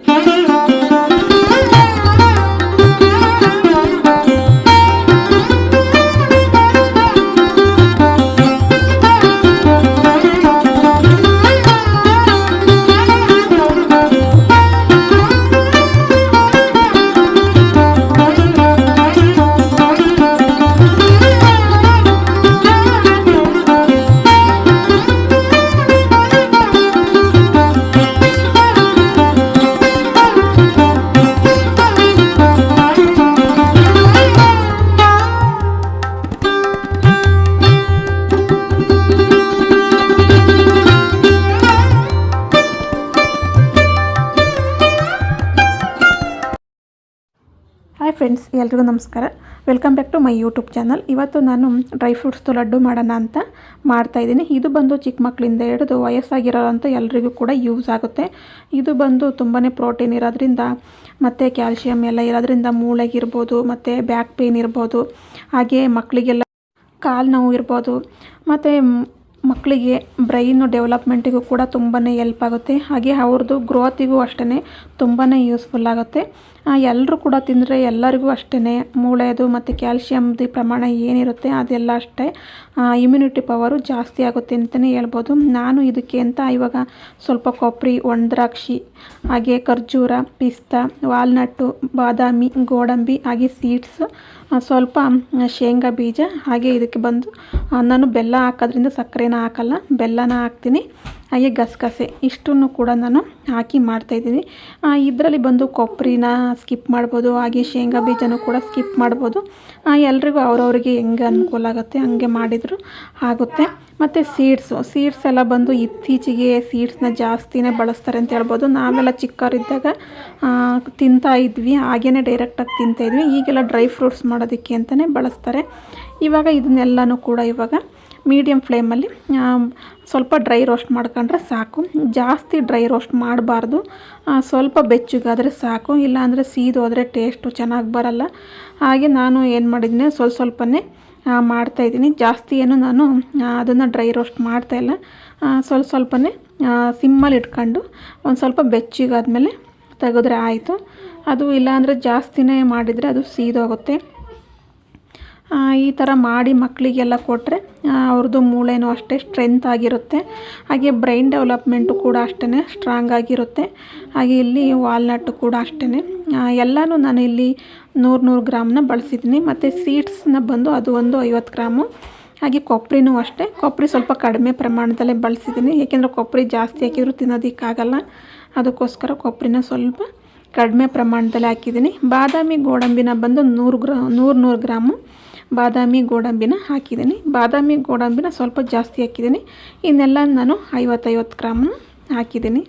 Música hi friends ಎಲ್ರಿಗೂ ನಮಸ್ಕಾರ. Welcome back to my YouTube channel ಇವತ್ತು ನಾನು ಡ್ರೈ ಫ್ರೂಟ್ಸ್ದು ಲಡ್ಡು ಮಾಡೋಣ ಅಂತ ಮಾಡ್ತಾಯಿದ್ದೀನಿ ಇದು ಬಂದು ಚಿಕ್ಕ ಮಕ್ಕಳಿಂದ ಹಿಡಿದು ವಯಸ್ಸಾಗಿರೋರಂತೂ ಎಲ್ರಿಗೂ ಕೂಡ ಯೂಸ್ ಆಗುತ್ತೆ. ಇದು ಬಂದು ತುಂಬಾ ಪ್ರೋಟೀನ್ ಇರೋದ್ರಿಂದ, ಮತ್ತು ಕ್ಯಾಲ್ಶಿಯಮ್ ಎಲ್ಲ ಇರೋದ್ರಿಂದ ಮೂಳೆಗಿರ್ಬೋದು, ಮತ್ತು ಬ್ಯಾಕ್ ಪೇನ್ ಇರ್ಬೋದು, ಹಾಗೆ ಮಕ್ಕಳಿಗೆಲ್ಲ ಕಾಲು ನೋವು ಇರ್ಬೋದು, ಮತ್ತು ಮಕ್ಕಳಿಗೆ ಬ್ರೈನು ಡೆವಲಪ್ಮೆಂಟಿಗೂ ಕೂಡ ತುಂಬಾ ಎಲ್ಪ್ ಆಗುತ್ತೆ. ಹಾಗೆ ಅವ್ರದ್ದು ಗ್ರೋತಿಗೂ ಅಷ್ಟೇ ತುಂಬಾ ಯೂಸ್ಫುಲ್ ಆಗುತ್ತೆ. ಎಲ್ಲರೂ ಕೂಡ ತಿಂದರೆ ಎಲ್ಲರಿಗೂ ಅಷ್ಟೇ ಮೂಳೆದು ಮತ್ತು ಕ್ಯಾಲ್ಶಿಯಮ್ದು ಪ್ರಮಾಣ ಏನಿರುತ್ತೆ ಅದೆಲ್ಲ ಅಷ್ಟೇ. ಇಮ್ಯುನಿಟಿ ಪವರು ಜಾಸ್ತಿ ಆಗುತ್ತೆ ಅಂತಲೇ ಹೇಳ್ಬೋದು. ನಾನು ಇದಕ್ಕೆ ಅಂತ ಇವಾಗ ಸ್ವಲ್ಪ ಕೊಬ್ಬರಿ ಒಣದ್ರಾಕ್ಷಿ ಹಾಗೆ ಖರ್ಜೂರ, ಪಿಸ್ತಾ ವಾಲ್ನಟ್ಟು ಬಾದಾಮಿ, ಗೋಡಂಬಿ, ಹಾಗೆ ಸೀಡ್ಸ್ ಸ್ವಲ್ಪ ಶೇಂಗಾ ಬೀಜ ಹಾಗೆ ಇದಕ್ಕೆ ಬಂದು ನಾನು ಬೆಲ್ಲ ಹಾಕೋದ್ರಿಂದ ಸಕ್ಕರೆನ ಹಾಕಲ್ಲ, ಬೆಲ್ಲನ ಹಾಕ್ತೀನಿ. ಹಾಗೆ ಗಸಗಸೆ, ಇಷ್ಟನ್ನು ಕೂಡ ನಾನು ಹಾಕಿ ಮಾಡ್ತಾಯಿದ್ದೀನಿ ಇದರಲ್ಲಿ ಬಂದು ಕೊಬ್ಬರಿನ ಸ್ಕಿಪ್ ಮಾಡ್ಬೋದು, ಹಾಗೆ ಶೇಂಗಾ ಬೀಜನೂ ಕೂಡ ಸ್ಕಿಪ್ ಮಾಡ್ಬೋದು. ಎಲ್ರಿಗೂ ಅವ್ರವ್ರಿಗೆ ಹೆಂಗೆ ಅನುಕೂಲ ಆಗುತ್ತೆ ಹಂಗೆ ಮಾಡಿದರೂ ಆಗುತ್ತೆ. ಮತ್ತು ಸೀಡ್ಸು ಸೀಡ್ಸ್ ಎಲ್ಲ ಬಂದು ಇತ್ತೀಚೆಗೆ ಸೀಡ್ಸ್ನ ಜಾಸ್ತಿನೇ ಬಳಸ್ತಾರೆ ಅಂತ ಹೇಳ್ಬೋದು. ನಾವೆಲ್ಲ ಚಿಕ್ಕವರಿದ್ದಾಗ ತಿಂತಾ ಇದ್ವಿ. ಹಾಗೇ ಡೈರೆಕ್ಟಾಗಿ ತಿಂತಾಯಿದ್ವಿ ಈಗೆಲ್ಲ ಡ್ರೈ ಫ್ರೂಟ್ಸ್ ಮಾಡೋದಕ್ಕೆ ಅಂತಲೇ ಬಳಸ್ತಾರೆ. ಇವಾಗ ಇದನ್ನೆಲ್ಲನೂ ಕೂಡ ಇವಾಗ ಮೀಡಿಯಮ್ ಫ್ಲೇಮಲ್ಲಿ ಸ್ವಲ್ಪ ಡ್ರೈ ರೋಸ್ಟ್ ಮಾಡ್ಕೊಂಡ್ರೆ ಸಾಕು. ಜಾಸ್ತಿ ಡ್ರೈ ರೋಸ್ಟ್ ಮಾಡಬಾರ್ದು. ಸ್ವಲ್ಪ ಬೆಚ್ಚಗಾದರೆ ಸಾಕು. ಇಲ್ಲಾಂದರೆ ಸೀದೋದ್ರೆ ಟೇಸ್ಟು ಚೆನ್ನಾಗಿ ಬರಲ್ಲ. ಹಾಗೆ ನಾನು ಏನು ಮಾಡಿದ್ದೀನಿ ಸ್ವಲ್ಪ ಸ್ವಲ್ಪನೇ ಮಾಡ್ತಾಯಿದ್ದೀನಿ ಜಾಸ್ತಿ ಏನು ನಾನು ಅದನ್ನು ಡ್ರೈ ರೋಸ್ಟ್ ಮಾಡ್ತಾಯಿಲ್ಲ ಸ್ವಲ್ಪ ಸ್ವಲ್ಪನೇ ಸಿಮ್ಮಲ್ಲಿ ಇಟ್ಕೊಂಡು ಒಂದು ಸ್ವಲ್ಪ ಬೆಚ್ಚಗಾದ್ಮೇಲೆ ತೆಗೆದ್ರೆ ಆಯಿತು. ಅದು ಇಲ್ಲಾಂದರೆ ಜಾಸ್ತಿನೇ ಮಾಡಿದರೆ ಅದು ಸೀದೋಗುತ್ತೆ. ಈ ಥರ ಮಾಡಿ ಮಕ್ಕಳಿಗೆಲ್ಲ ಕೊಟ್ಟರೆ ಅವ್ರದ್ದು ಮೂಳೆನೂ ಅಷ್ಟೇ ಸ್ಟ್ರೆಂತ್ ಆಗಿರುತ್ತೆ. ಹಾಗೆ ಬ್ರೈನ್ ಡೆವಲಪ್ಮೆಂಟು ಕೂಡ ಅಷ್ಟೇ ಸ್ಟ್ರಾಂಗ್ ಆಗಿರುತ್ತೆ. ಹಾಗೆ ಇಲ್ಲಿ ವಾಲ್ನಟ್ಟು ಕೂಡ ಅಷ್ಟೇ ಎಲ್ಲನೂ ನಾನು ಇಲ್ಲಿ ನೂರು ನೂರು ಗ್ರಾಮ್ನ ಬಳಸಿದ್ದೀನಿ. ಮತ್ತು ಸೀಡ್ಸ್ನ ಬಂದು ಅದು ಒಂದು ಐವತ್ತು ಗ್ರಾಮು. ಹಾಗೆ ಕೊಬ್ಬರಿನೂ ಅಷ್ಟೇ. ಕೊಬ್ಬರಿ ಸ್ವಲ್ಪ ಕಡಿಮೆ ಪ್ರಮಾಣದಲ್ಲೇ ಬಳಸಿದ್ದೀನಿ. ಏಕೆಂದರೆ ಕೊಬ್ಬರಿ ಜಾಸ್ತಿ ಹಾಕಿದರೂ ತಿನ್ನೋದಕ್ಕಾಗಲ್ಲ. ಅದಕ್ಕೋಸ್ಕರ ಕೊಬ್ಬರಿನ ಸ್ವಲ್ಪ ಕಡಿಮೆ ಪ್ರಮಾಣದಲ್ಲಿ ಹಾಕಿದ್ದೀನಿ. ಬಾದಾಮಿ ಗೋಡಂಬಿನ ಬಂದು ನೂರು ಗ್ರಾ, ನೂರು ನೂರು ಗ್ರಾಮು. ಬಾದಾಮಿ ಗೋಡಂಬಿನ ಹಾಕಿದ್ದೀನಿ. ಬಾದಾಮಿ ಗೋಡಂಬಿನ ಸ್ವಲ್ಪ ಜಾಸ್ತಿ ಹಾಕಿದ್ದೀನಿ. ಇನ್ನೆಲ್ಲ ನಾನು ಐವತ್ತೈವತ್ತು ಗ್ರಾಮನ್ನು ಹಾಕಿದ್ದೀನಿ.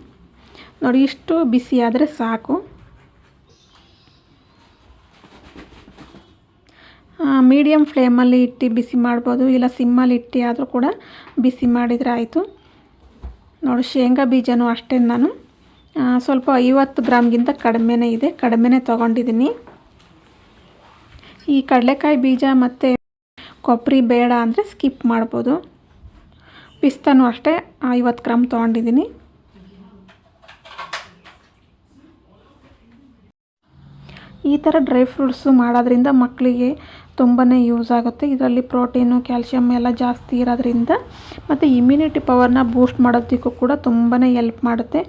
ನೋಡಿ, ಇಷ್ಟು ಬಿಸಿ ಆದರೆ ಸಾಕು. ಮೀಡಿಯಮ್ ಫ್ಲೇಮಲ್ಲಿ ಇಟ್ಟು ಬಿಸಿ ಮಾಡ್ಬೋದು. ಇಲ್ಲ, ಸಿಮ್ಮಲ್ಲಿ ಇಟ್ಟು ಆದರೂ ಕೂಡ ಬಿಸಿ ಮಾಡಿದರೆ ಆಯಿತು. ನೋಡಿ, ಶೇಂಗಾ ಬೀಜನೂ ಅಷ್ಟೇ ನಾನು. ಸ್ವಲ್ಪ ಐವತ್ತು ಗ್ರಾಮ್ಗಿಂತ ಕಡಿಮೆನೇ ಇದೆ. ಕಡಿಮೆನೇ ತೊಗೊಂಡಿದ್ದೀನಿ. ಈ ಕಡಲೆಕಾಯಿ ಬೀಜ ಮತ್ತು ಕೊಬ್ಬರಿ ಬೇಡ ಅಂದರೆ ಸ್ಕಿಪ್ ಮಾಡ್ಬೋದು. ಪಿಸ್ತಾನು ಅಷ್ಟೇ ಐವತ್ತು ಗ್ರಾಮ್ ತೊಗೊಂಡಿದ್ದೀನಿ. ಈ ಥರ ಡ್ರೈ ಫ್ರೂಟ್ಸು ಮಾಡೋದ್ರಿಂದ ಮಕ್ಕಳಿಗೆ ತುಂಬಾ ಯೂಸ್ ಆಗುತ್ತೆ. ಇದರಲ್ಲಿ ಪ್ರೋಟೀನು ಕ್ಯಾಲ್ಶಿಯಮ್ ಎಲ್ಲ ಜಾಸ್ತಿ ಇರೋದ್ರಿಂದ ಮತ್ತು ಇಮ್ಯುನಿಟಿ ಪವರ್ನ ಬೂಸ್ಟ್ ಮಾಡೋದಕ್ಕೂ ಕೂಡ ತುಂಬಾ ಎಲ್ಪ್ ಮಾಡುತ್ತೆ.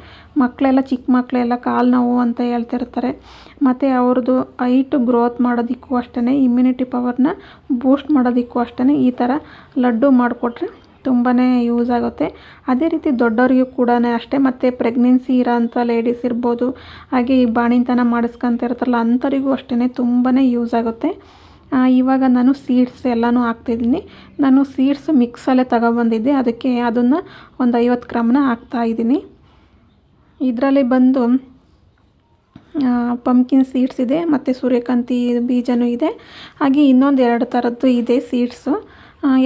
ಮಕ್ಕಳೆಲ್ಲ ಚಿಕ್ಕ ಮಕ್ಕಳೆಲ್ಲ ಕಾಲು ನೋವು ಅಂತ ಹೇಳ್ತಿರ್ತಾರೆ. ಮತ್ತು ಅವ್ರದ್ದು ಹೈಟ್ ಗ್ರೋತ್ ಮಾಡೋದಕ್ಕೂ ಅಷ್ಟೇ ಇಮ್ಯುನಿಟಿ ಪವರ್ನ ಬೂಸ್ಟ್ ಮಾಡೋದಕ್ಕೂ ಅಷ್ಟೇ ಈ ಥರ ಲಡ್ಡು ಮಾಡಿಕೊಟ್ರೆ ತುಂಬಾ ಯೂಸ್ ಆಗುತ್ತೆ. ಅದೇ ರೀತಿ ದೊಡ್ಡವರಿಗೂ ಕೂಡ ಅಷ್ಟೇ. ಮತ್ತು ಪ್ರೆಗ್ನೆನ್ಸಿ ಇರೋಂಥ ಲೇಡೀಸ್ ಇರ್ಬೋದು, ಹಾಗೆ ಈ ಬಾಣಿಂತನ ಮಾಡಿಸ್ಕೊಂತ ಇರ್ತಾರಲ್ಲ, ಅಂಥವ್ರಿಗೂ ಅಷ್ಟೇ ತುಂಬಾ ಯೂಸ್ ಆಗುತ್ತೆ. ಇವಾಗ ನಾನು ಸೀಡ್ಸ್ ಎಲ್ಲನೂ ಹಾಕ್ತಿದ್ದೀನಿ. ನಾನು ಸೀಡ್ಸ್ ಮಿಕ್ಸಲ್ಲೇ ತಗೊಬಂದಿದ್ದೆ. ಅದಕ್ಕೆ ಅದನ್ನು ಒಂದು ಐವತ್ತು ಗ್ರಾಮ್ನ ಹಾಕ್ತಾಯಿದ್ದೀನಿ ಇದರಲ್ಲಿ ಬಂದು ಪಂಪ್ಕಿನ್ ಸೀಡ್ಸ್ ಇದೆ, ಮತ್ತು ಸೂರ್ಯಕಾಂತಿ ಬೀಜನೂ ಇದೆ. ಹಾಗೆ ಇನ್ನೊಂದು ಎರಡು ಥರದ್ದು ಇದೆ ಸೀಡ್ಸು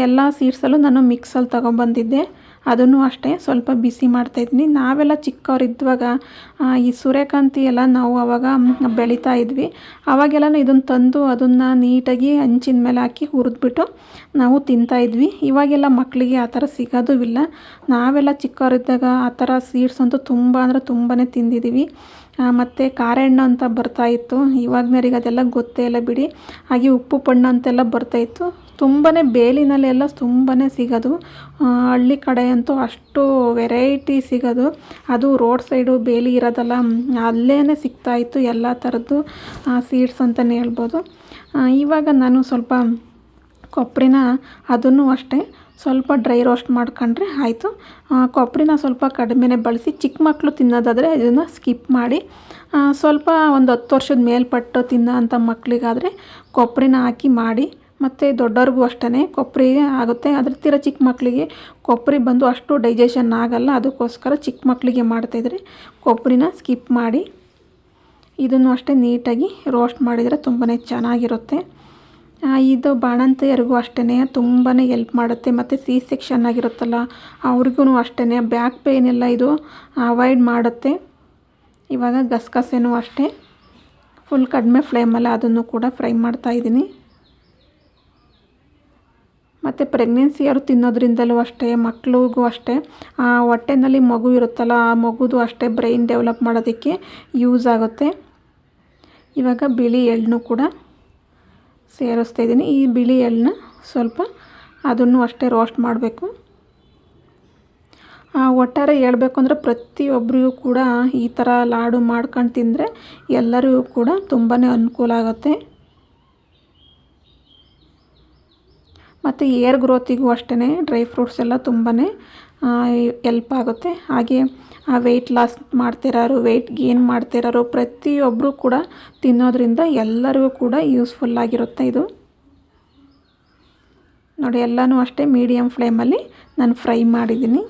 ಎಲ್ಲ ಸೀಡ್ಸಲ್ಲೂ ನಾನು ಮಿಕ್ಸಲ್ಲಿ ತೊಗೊಬಂದಿದ್ದೆ. ಅದನ್ನು ಅಷ್ಟೇ ಸ್ವಲ್ಪ ಬಿಸಿ ಮಾಡ್ತಾಯಿದ್ದೀನಿ ನಾವೆಲ್ಲ ಚಿಕ್ಕವರಿದ್ದಾಗ ಈ ಸೂರ್ಯಕಾಂತಿ ಎಲ್ಲ ನಾವು ಅವಾಗ ಬೆಳೀತಾ ಇದ್ವಿ. ಅವಾಗೆಲ್ಲ ಇದನ್ನು ತಂದು ಅದನ್ನು ನೀಟಾಗಿ ಹಂಚಿನ ಮೇಲೆ ಹಾಕಿ ಹುರಿದ್ಬಿಟ್ಟು ನಾವು ತಿಂತಾಯಿದ್ವಿ ಇವಾಗೆಲ್ಲ ಮಕ್ಕಳಿಗೆ ಆ ಥರ ಸಿಗೋದು ಇಲ್ಲ. ನಾವೆಲ್ಲ ಚಿಕ್ಕವರಿದ್ದಾಗ ಆ ಥರ ಸೀಡ್ಸ್ ಅಂತೂ ತುಂಬ ಅಂದರೆ ತುಂಬಾ ತಿಂದಿದ್ದೀವಿ. ಮತ್ತು ಕಾರೆಹಣ್ಣು ಅಂತ ಬರ್ತಾಯಿತ್ತು ಇವಾಗ್ನವ್ರಿಗೆ ಅದೆಲ್ಲ ಗೊತ್ತೇ ಇಲ್ಲ ಬಿಡಿ. ಹಾಗೆ ಉಪ್ಪು ಪಣ್ಣು ಅಂತೆಲ್ಲ ಬರ್ತಾಯಿತ್ತು ತುಂಬಾ ಬೇಲಿನಲ್ಲೆಲ್ಲ ತುಂಬಾ ಸಿಗೋದು. ಹಳ್ಳಿ ಕಡೆ ಅಂತೂ ಅಷ್ಟು ವೆರೈಟಿ ಸಿಗೋದು. ಅದು ರೋಡ್ ಸೈಡು ಬೇಲಿ ಇರೋದಲ್ಲ ಅಲ್ಲೇ ಸಿಗ್ತಾಯಿತ್ತು ಎಲ್ಲ ಥರದ್ದು ಸೀಡ್ಸ್ ಅಂತಲೇ ಹೇಳ್ಬೋದು. ಇವಾಗ ನಾನು ಸ್ವಲ್ಪ ಕೊಬ್ಬರಿನ ಅದನ್ನು ಅಷ್ಟೇ ಸ್ವಲ್ಪ ಡ್ರೈ ರೋಸ್ಟ್ ಮಾಡ್ಕೊಂಡ್ರೆ ಆಯಿತು. ಕೊಬ್ಬರಿನ ಸ್ವಲ್ಪ ಕಡಿಮೆನೇ ಬಳಸಿ, ಚಿಕ್ಕ ಮಕ್ಕಳು ತಿನ್ನೋದಾದರೆ ಇದನ್ನು ಸ್ಕಿಪ್ ಮಾಡಿ ಸ್ವಲ್ಪ ಒಂದು ಹತ್ತು ವರ್ಷದ ಮೇಲ್ಪಟ್ಟು ತಿನ್ನೋ ಅಂಥ ಮಕ್ಕಳಿಗಾದರೆ ಕೊಬ್ಬರಿನ ಹಾಕಿ ಮಾಡಿ ಮತ್ತು ದೊಡ್ಡವ್ರಿಗೂ ಅಷ್ಟೇ ಕೊಬ್ಬರಿ ಆಗುತ್ತೆ. ಅದ್ರ ತೀರ ಚಿಕ್ಕ ಮಕ್ಕಳಿಗೆ ಕೊಬ್ಬರಿ ಬಂದು ಅಷ್ಟು ಡೈಜೆಷನ್ ಆಗೋಲ್ಲ. ಅದಕ್ಕೋಸ್ಕರ ಚಿಕ್ಕ ಮಕ್ಕಳಿಗೆ ಮಾಡ್ತಾಯಿದ್ರೆ ಕೊಬ್ಬರಿನ ಸ್ಕಿಪ್ ಮಾಡಿ ಇದನ್ನು ಅಷ್ಟೇ ನೀಟಾಗಿ ರೋಸ್ಟ್ ಮಾಡಿದರೆ ತುಂಬಾ ಚೆನ್ನಾಗಿರುತ್ತೆ. ಇದು ಬಾಣಂತಿಯರಿಗೂ ಅಷ್ಟೇ ತುಂಬಾ ಎಲ್ಪ್ ಮಾಡುತ್ತೆ. ಮತ್ತು ಸಿ ಸೆಕ್ಷನ್ ಆಗಿರುತ್ತಲ್ಲ ಅವ್ರಿಗೂ ಅಷ್ಟೇ ಬ್ಯಾಕ್ ಪೇನ್ ಎಲ್ಲ ಇದು ಅವಾಯ್ಡ್ ಮಾಡುತ್ತೆ. ಇವಾಗ ಗಸಗಸೆನೂ ಅಷ್ಟೇ. ಫುಲ್ ಕಡಿಮೆ ಫ್ಲೇಮಲ್ಲಿ ಅದನ್ನು ಕೂಡ ಫ್ರೈ ಮಾಡ್ತಾಯಿದ್ದೀನಿ ಮತ್ತು ಪ್ರೆಗ್ನೆನ್ಸಿಯವರು ತಿನ್ನೋದ್ರಿಂದಲೂ ಅಷ್ಟೇ, ಮಕ್ಳಿಗೂ ಅಷ್ಟೇ, ಆ ಹೊಟ್ಟೆನಲ್ಲಿ ಮಗು ಇರುತ್ತಲ್ಲ, ಆ ಮಗುದು ಅಷ್ಟೇ ಬ್ರೈನ್ ಡೆವಲಪ್ ಮಾಡೋದಕ್ಕೆ ಯೂಸ್ ಆಗುತ್ತೆ. ಇವಾಗ ಬಿಳಿ ಎಳ್ಳನ್ನು ಕೂಡ ಸೇರಿಸ್ತಾ ಇದ್ದೀನಿ. ಈ ಬಿಳಿ ಎಳ್ಳನ್ನ ಸ್ವಲ್ಪ ಅದನ್ನು ಅಷ್ಟೇ ರೋಸ್ಟ್ ಮಾಡಬೇಕು. ಒಟ್ಟಾರೆ ಹೇಳಬೇಕು ಅಂದರೆ ಪ್ರತಿಯೊಬ್ಬರಿಗೂ ಕೂಡ ಈ ಥರ ಲಾಡು ಮಾಡ್ಕೊಂಡು ತಿಂದರೆ ಎಲ್ಲರಿಗೂ ಕೂಡ ತುಂಬಾ ಅನುಕೂಲ ಆಗುತ್ತೆ. ಮತ್ತು ಏರ್ ಗ್ರೋತಿಗೂ ಅಷ್ಟೇ ಡ್ರೈ ಫ್ರೂಟ್ಸ್ ಎಲ್ಲ ತುಂಬಾ ಎಲ್ಪ್ ಆಗುತ್ತೆ. ಹಾಗೆ ಆ ವೆಯ್ಟ್ ಲಾಸ್ ಮಾಡ್ತಿರೋರು ವೆಯ್ಟ್ ಗೇನ್ ಮಾಡ್ತಿರೋರು ಪ್ರತಿಯೊಬ್ಬರು ಕೂಡ ತಿನ್ನೋದ್ರಿಂದ ಎಲ್ಲರಿಗೂ ಕೂಡ ಯೂಸ್ಫುಲ್ ಆಗಿರುತ್ತೆ ಇದು. ನೋಡಿ, ಎಲ್ಲನೂ ಅಷ್ಟೇ ಮೀಡಿಯಮ್ ಫ್ಲೇಮಲ್ಲಿ ನಾನು ಫ್ರೈ ಮಾಡಿದ್ದೀನಿ.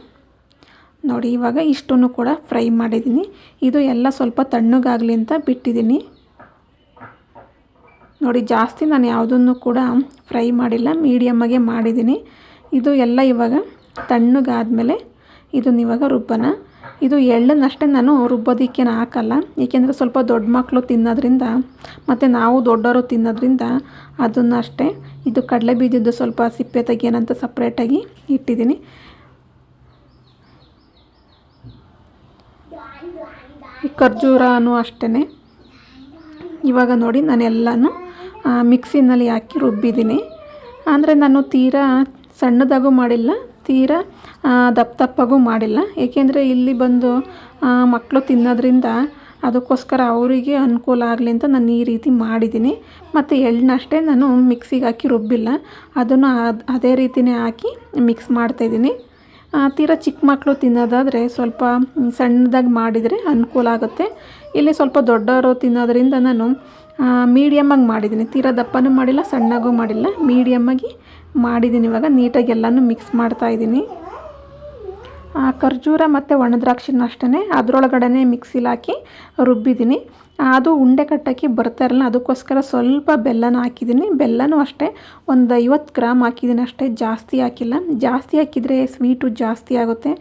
ನೋಡಿ, ಇವಾಗ ಇಷ್ಟನ್ನು ಕೂಡ ಫ್ರೈ ಮಾಡಿದ್ದೀನಿ. ಇದು ಎಲ್ಲ ಸ್ವಲ್ಪ ತಣ್ಣಗಾಗಲಿ ಅಂತ ಬಿಟ್ಟಿದ್ದೀನಿ. ನೋಡಿ, ಜಾಸ್ತಿ ನಾನು ಯಾವುದನ್ನು ಕೂಡ ಫ್ರೈ ಮಾಡಿಲ್ಲ ಮೀಡಿಯಮ್ಮಾಗೆ ಮಾಡಿದ್ದೀನಿ. ಇದು ಎಲ್ಲ ಇವಾಗ ತಣ್ಣಗಾದಮೇಲೆ ಇದನ್ನ ಇವಾಗ ರುಬ್ಬನ ಇದು ಎಳ್ಳನ್ನಷ್ಟೇ ನಾನು ರುಬ್ಬೋದಿಕ್ಕೇನು ಹಾಕಲ್ಲ. ಏಕೆಂದರೆ ಸ್ವಲ್ಪ ದೊಡ್ಡ ಮಕ್ಕಳು ತಿನ್ನೋದ್ರಿಂದ ಮತ್ತು ನಾವು ದೊಡ್ಡವರು ತಿನ್ನೋದ್ರಿಂದ ಅದನ್ನು ಅಷ್ಟೇ ಇದು ಕಡಲೆ ಬೀಜದ್ದು ಸ್ವಲ್ಪ ಸಿಪ್ಪೆ ತೆಗಿಯೋಣಂತ ಸಪ್ರೇಟಾಗಿ ಇಟ್ಟಿದ್ದೀನಿ. ಖರ್ಜೂರನೂ ಅಷ್ಟೇ ಇವಾಗ ನೋಡಿ ನಾನು ಎಲ್ಲನೂ ಮಿಕ್ಸಿನಲ್ಲಿ ಹಾಕಿ ರುಬ್ಬಿದ್ದೀನಿ. ಅಂದರೆ ನಾನು ತೀರಾ ಸಣ್ಣದಾಗೂ ಮಾಡಿಲ್ಲ, ತೀರಾ ದಪ್ಪ ದಪ್ಪಗೂ ಮಾಡಿಲ್ಲ. ಏಕೆಂದರೆ ಇಲ್ಲಿ ಬಂದು ಮಕ್ಕಳು ತಿನ್ನೋದ್ರಿಂದ ಅದಕ್ಕೋಸ್ಕರ ಅವರಿಗೆ ಅನುಕೂಲ ಆಗಲಿ ಅಂತ ನಾನು ಈ ರೀತಿ ಮಾಡಿದ್ದೀನಿ. ಮತ್ತು ಎಳ್ಳನ್ನಷ್ಟೇ ನಾನು ಮಿಕ್ಸಿಗೆ ಹಾಕಿ ರುಬ್ಬಿಲ್ಲ. ಅದನ್ನು ಅದೇ ರೀತಿಯೇ ಹಾಕಿ ಮಿಕ್ಸ್ ಮಾಡ್ತಾಯಿದ್ದೀನಿ ತೀರಾ ಚಿಕ್ಕ ಮಕ್ಕಳು ತಿನ್ನೋದಾದರೆ ಸ್ವಲ್ಪ ಸಣ್ಣದಾಗಿ ಮಾಡಿದರೆ ಅನುಕೂಲ ಆಗುತ್ತೆ. ಇಲ್ಲಿ ಸ್ವಲ್ಪ ದೊಡ್ಡವರು ತಿನ್ನೋದ್ರಿಂದ ನಾನು ಮೀಡಿಯಮ್ಮಾಗಿ ಮಾಡಿದ್ದೀನಿ. ತೀರಾ ದಪ್ಪನೂ ಮಾಡಿಲ್ಲ, ಸಣ್ಣಗೂ ಮಾಡಿಲ್ಲ. ಮೀಡಿಯಮ್ಮಾಗಿ ಮಾಡಿದ್ದೀನಿ ಇವಾಗ. ನೀಟಾಗಿ ಎಲ್ಲನೂ ಮಿಕ್ಸ್ ಮಾಡ್ತಾಯಿದ್ದೀನಿ ಖರ್ಜೂರ ಮತ್ತು ಒಣ ದ್ರಾಕ್ಷಿನ ಅಷ್ಟೇ ಅದರೊಳಗಡೆ ಮಿಕ್ಸಿಲಿ ಹಾಕಿ ರುಬ್ಬಿದ್ದೀನಿ. ಅದು ಉಂಡೆ ಕಟ್ಟಕ್ಕೆ ಬರ್ತಾ ಇರಲ್ಲ, ಅದಕ್ಕೋಸ್ಕರ ಸ್ವಲ್ಪ ಬೆಲ್ಲನ ಹಾಕಿದ್ದೀನಿ. ಬೆಲ್ಲನೂ ಅಷ್ಟೇ, ಒಂದು ಐವತ್ತು ಗ್ರಾಮ್ ಹಾಕಿದ್ದೀನಿ ಅಷ್ಟೇ. ಜಾಸ್ತಿ ಹಾಕಿಲ್ಲ. ಜಾಸ್ತಿ ಹಾಕಿದರೆ ಸ್ವೀಟು ಜಾಸ್ತಿ ಆಗುತ್ತೆ.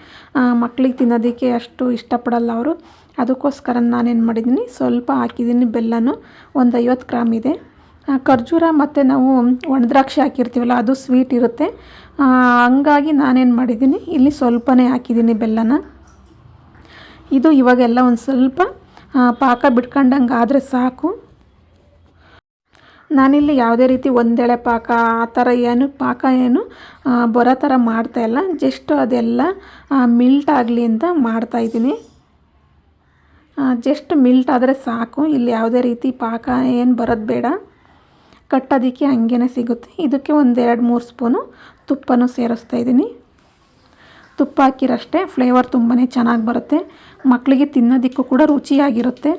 ಮಕ್ಳಿಗೆ ತಿನ್ನೋದಕ್ಕೆ ಅಷ್ಟು ಇಷ್ಟಪಡಲ್ಲ ಅವರು. ಅದಕ್ಕೋಸ್ಕರ ನಾನೇನು ಮಾಡಿದ್ದೀನಿ, ಸ್ವಲ್ಪ ಹಾಕಿದ್ದೀನಿ ಬೆಲ್ಲನೂ, ಒಂದು ಐವತ್ತು ಗ್ರಾಮ್ ಇದೆ. ಖರ್ಜೂರ ಮತ್ತು ನಾವು ಒಣದ್ರಾಕ್ಷಿ ಹಾಕಿರ್ತೀವಲ್ಲ, ಅದು ಸ್ವೀಟ್ ಇರುತ್ತೆ. ಹಂಗಾಗಿ ನಾನೇನು ಮಾಡಿದ್ದೀನಿ, ಇಲ್ಲಿ ಸ್ವಲ್ಪನೇ ಹಾಕಿದ್ದೀನಿ ಬೆಲ್ಲನ. ಇದು ಇವಾಗೆಲ್ಲ ಒಂದು ಸ್ವಲ್ಪ ಪಾಕ ಬಿಟ್ಕೊಂಡಂಗೆ ಆದರೆ ಸಾಕು. ನಾನಿಲ್ಲಿ ಯಾವುದೇ ರೀತಿ ಒಂದೆಳೆ ಪಾಕ, ಆ ಥರ ಏನು, ಪಾಕ ಏನು ಬರೋ ಥರ ಮಾಡ್ತಾಯಿಲ್ಲ ಜಸ್ಟ್ ಅದೆಲ್ಲ ಮಿಲ್ಟ್ ಆಗಲಿ ಅಂತ ಮಾಡ್ತಾಯಿದ್ದೀನಿ ಜಸ್ಟ್ ಮಿಲ್ಟ್ ಆದರೆ ಸಾಕು. ಇಲ್ಲಿ ಯಾವುದೇ ರೀತಿ ಪಾಕ ಏನು ಬರೋದು ಬೇಡ. ಕಟ್ಟೋದಕ್ಕೆ ಹಂಗೇನೆ ಸಿಗುತ್ತೆ. ಇದಕ್ಕೆ ಒಂದು ಎರಡು ಮೂರು ಸ್ಪೂನು ತುಪ್ಪನೂ ಸೇರಿಸ್ತಾ ಇದ್ದೀನಿ. ತುಪ್ಪ ಹಾಕಿರಷ್ಟೇ ಫ್ಲೇವರ್ ತುಂಬಾ ಚೆನ್ನಾಗಿ ಬರುತ್ತೆ. ಮಕ್ಕಳಿಗೆ ತಿನ್ನೋದಕ್ಕೂ ಕೂಡ ರುಚಿಯಾಗಿರುತ್ತೆ.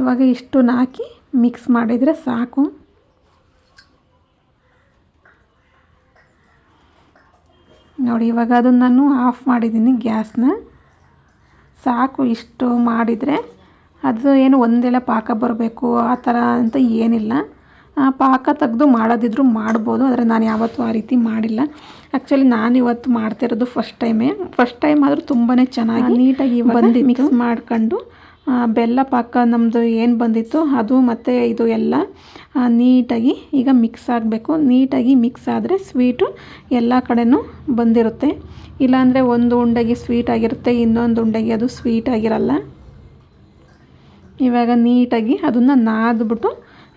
ಇವಾಗ ಇಷ್ಟನ್ನು ಹಾಕಿ ಮಿಕ್ಸ್ ಮಾಡಿದರೆ ಸಾಕು. ನೋಡಿ ಇವಾಗ ಅದನ್ನು ನಾನು ಆಫ್ ಮಾಡಿದ್ದೀನಿ ಗ್ಯಾಸ್ನ. ಸಾಕು ಇಷ್ಟು ಮಾಡಿದರೆ ಅದು ಏನು ಒಂದೆಳೆ ಪಾಕ ಬರಬೇಕು ಆ ಥರ ಅಂತ ಏನಿಲ್ಲ. ಪಾಕ ತೆಗೆದು ಮಾಡೋದಿದ್ರು ಮಾಡ್ಬೋದು ಆದರೆ ನಾನು ಯಾವತ್ತೂ ಆ ರೀತಿ ಮಾಡಿಲ್ಲ. ಆ್ಯಕ್ಚುಲಿ ನಾನು ಇವತ್ತು ಮಾಡ್ತಿರೋದು ಫಸ್ಟ್ ಟೈಮೇ ಫಸ್ಟ್ ಟೈಮ್ ಆದರೂ ತುಂಬಾ ಚೆನ್ನಾಗಿ ನೀಟಾಗಿ ಬಂದು ಮಿಕ್ಸ್ ಮಾಡ್ಕೊಂಡು ಬೆಲ್ಲ ಪಾಕ ನಮ್ಮದು ಏನು ಬಂದಿತ್ತು ಅದು ಮತ್ತು ಇದು ಎಲ್ಲ ನೀಟಾಗಿ ಈಗ ಮಿಕ್ಸ್ ಆಗಬೇಕು. ನೀಟಾಗಿ ಮಿಕ್ಸ್ ಆದರೆ ಸ್ವೀಟು ಎಲ್ಲ ಕಡೆಯೂ ಬಂದಿರುತ್ತೆ. ಇಲ್ಲಾಂದರೆ ಒಂದು ಉಂಡೆಗೆ ಸ್ವೀಟ್ ಆಗಿರುತ್ತೆ, ಇನ್ನೊಂದು ಉಂಡೆಗೆ ಅದು ಸ್ವೀಟ್ ಆಗಿರಲ್ಲ. ಇವಾಗ ನೀಟಾಗಿ ಅದನ್ನು ನಾದ್ಬಿಟ್ಟು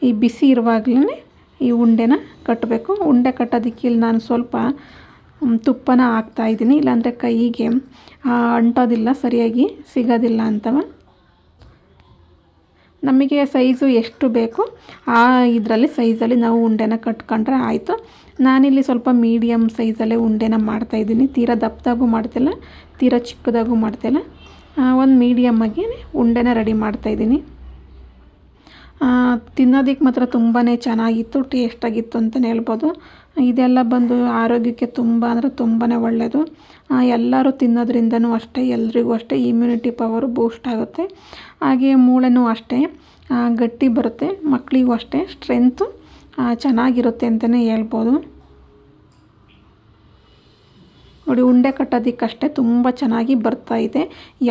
ಈ ಬಿಸಿ ಇರುವಾಗಲೇ ಈ ಉಂಡೆನ ಕಟ್ಟಬೇಕು ಉಂಡೆ ಕಟ್ಟೋದಕ್ಕೆ ಇಲ್ಲಿ ನಾನು ಸ್ವಲ್ಪ ತುಪ್ಪನ ಹಾಕ್ತಾಯಿದ್ದೀನಿ ಇಲ್ಲಾಂದರೆ ಕೈಗೆ ಅಂಟೋದಿಲ್ಲ, ಸರಿಯಾಗಿ ಸಿಗೋದಿಲ್ಲ ಅಂತವ. ನಮಗೆ ಸೈಜು ಎಷ್ಟು ಬೇಕು ಆ ಇದರಲ್ಲಿ ಸೈಜಲ್ಲಿ ನಾವು ಉಂಡೆನ ಕಟ್ಕೊಂಡ್ರೆ ಆಯಿತು. ನಾನಿಲ್ಲಿ ಸ್ವಲ್ಪ ಮೀಡಿಯಮ್ ಸೈಜಲ್ಲೇ ಉಂಡೆನ ಮಾಡ್ತಾಯಿದ್ದೀನಿ ತೀರಾ ದಪ್ಪದಾಗೂ ಮಾಡ್ತಿಲ್ಲ, ತೀರಾ ಚಿಕ್ಕದಾಗೂ ಮಾಡ್ತಿಲ್ಲ. ಒಂದು ಮೀಡಿಯಮ್ಮಾಗಿ ಉಂಡೆನ ರೆಡಿ ಮಾಡ್ತಾಯಿದ್ದೀನಿ ತಿನ್ನೋದಕ್ಕೆ ಮಾತ್ರ ತುಂಬಾ ಚೆನ್ನಾಗಿತ್ತು, ಟೇಸ್ಟಾಗಿತ್ತು ಅಂತಲೇ ಹೇಳ್ಬೋದು. ಇದೆಲ್ಲ ಬಂದು ಆರೋಗ್ಯಕ್ಕೆ ತುಂಬ ಅಂದರೆ ತುಂಬಾ ಒಳ್ಳೆಯದು ಎಲ್ಲರೂ ತಿನ್ನೋದ್ರಿಂದನೂ ಅಷ್ಟೇ, ಎಲ್ರಿಗೂ ಅಷ್ಟೇ ಇಮ್ಯುನಿಟಿ ಪವರು ಬೂಸ್ಟ್ ಆಗುತ್ತೆ. ಹಾಗೆ ಮೂಳೆನೂ ಅಷ್ಟೇ ಗಟ್ಟಿ ಬರುತ್ತೆ ಮಕ್ಕಳಿಗೂ ಅಷ್ಟೇ ಸ್ಟ್ರೆಂತು ಚೆನ್ನಾಗಿರುತ್ತೆ ಅಂತಲೇ ಹೇಳ್ಬೋದು. ನೋಡಿ, ಉಂಡೆ ಕಟ್ಟೋದಕ್ಕಷ್ಟೇ ತುಂಬ ಚೆನ್ನಾಗಿ ಬರ್ತಾ ಇದೆ.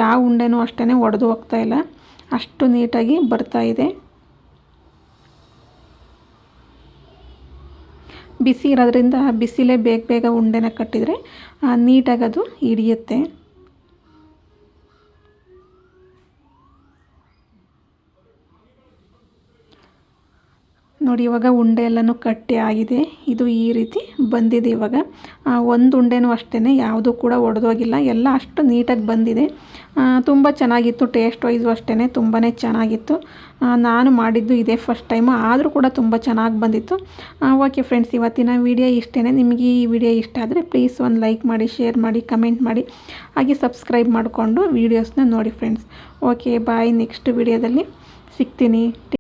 ಯಾವ ಉಂಡೆನೂ ಅಷ್ಟೇ ಒಡೆದು ಹೋಗ್ತಾ ಇಲ್ಲ. ಅಷ್ಟು ನೀಟಾಗಿ ಬರ್ತಾ ಇದೆ ಬಿಸಿ ಇರೋದ್ರಿಂದ ಬಿಸಿಲೇ ಬೇಗ ಬೇಗ ಉಂಡೆನ ಕಟ್ಟಿದರೆ ನೀಟಾಗಿ ಅದು ಹಿಡಿಯುತ್ತೆ. ನೋಡಿ, ಇವಾಗ ಉಂಡೆ ಎಲ್ಲನೂ ಕಟ್ಟಿ ಆಗಿದೆ. ಇದು ಈ ರೀತಿ ಬಂದಿದೆ ಇವಾಗ. ಒಂದು ಉಂಡೆನೂ ಅಷ್ಟೇ ಯಾವುದು ಕೂಡ ಒಡೆದೋಗಿಲ್ಲ. ಎಲ್ಲ ಅಷ್ಟು ನೀಟಾಗಿ ಬಂದಿದೆ. ತುಂಬ ಚೆನ್ನಾಗಿತ್ತು, ಟೇಸ್ಟ್ ವೈಸು ಅಷ್ಟೇ ತುಂಬಾ ಚೆನ್ನಾಗಿತ್ತು. ನಾನು ಮಾಡಿದ್ದು ಇದೇ ಫಸ್ಟ್ ಟೈಮು, ಆದರೂ ಕೂಡ ತುಂಬ ಚೆನ್ನಾಗಿ ಬಂದಿತ್ತು. ಓಕೆ ಫ್ರೆಂಡ್ಸ್, ಇವತ್ತಿನ ವಿಡಿಯೋ ಇಷ್ಟೇ ನಿಮಗೆ ಈ ವಿಡಿಯೋ ಇಷ್ಟ ಆದರೆ ಪ್ಲೀಸ್ ಒಂದು ಲೈಕ್ ಮಾಡಿ, ಶೇರ್ ಮಾಡಿ, ಕಮೆಂಟ್ ಮಾಡಿ. ಹಾಗೆ ಸಬ್ಸ್ಕ್ರೈಬ್ ಮಾಡಿಕೊಂಡು ವೀಡಿಯೋಸ್ನ ನೋಡಿ ಫ್ರೆಂಡ್ಸ್. ಓಕೆ, ಬಾಯ್, ನೆಕ್ಸ್ಟ್ ವಿಡಿಯೋದಲ್ಲಿ ಸಿಗ್ತೀನಿ.